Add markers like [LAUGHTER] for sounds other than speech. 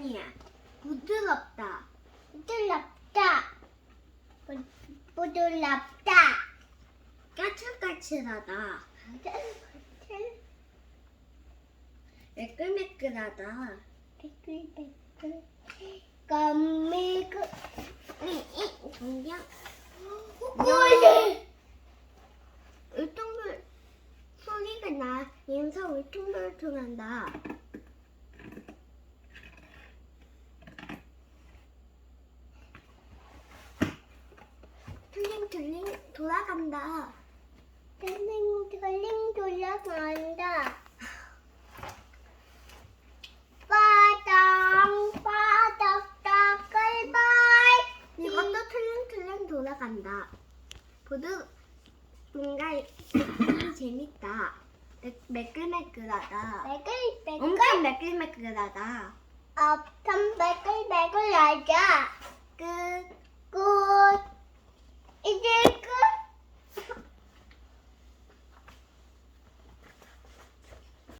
아니야. 부드럽다. 부드럽다. 부- 부드럽다. 까칠까칠하다. 매끌매끌하다. 매끌매끌. 까매그. 그냥 꼬리. 울퉁불 소리가 나. 인사 울퉁불퉁한다. 틀링틀링 돌아간다. 틀링틀링 돌아간다. 바닥 바닥 따끌발. 이것도 틀링틀링 돌아간다. 보드 뭔가 [COUGHS] 재밌다. 매, 매끌매끌하다. 매끌매끌. 엄청 매끌매끌하다. 엄청 매끌매끌하자.